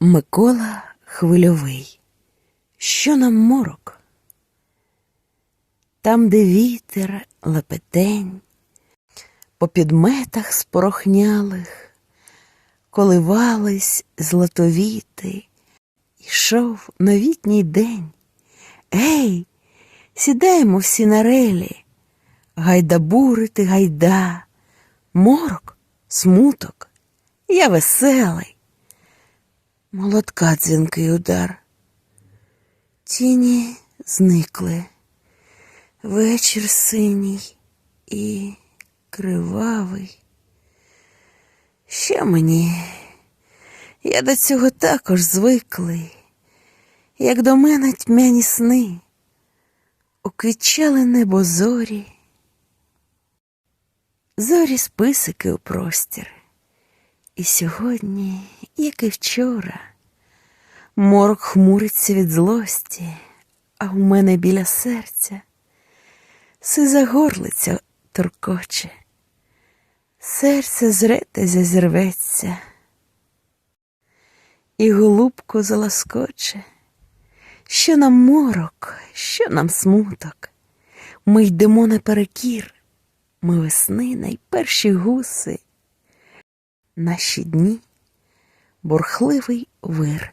Микола Хвильовий. Що нам морок? Там, де вітер, лепетень, по підметах спорохнялих, коливались златовіти, йшов новітній день. Ей, сідаємо всі на релі, гайда бурити, гайда, морок, смуток, я веселий. Молотка дзвінкий удар. Тіні зникли. Вечір синій і кривавий. Що мені? Я до цього також звиклий, як до мене тьмяні сни, уквічали небо зорі, зорі списики у простір. І сьогодні, як і вчора, морок хмуриться від злості, а у мене біля серця сиза горлиця торкоче, серце з ретезя зірветься, і голубко залоскоче, що нам морок, що нам смуток, ми йдемо наперекір, ми весни найперші гуси наші дні бурхливий вир.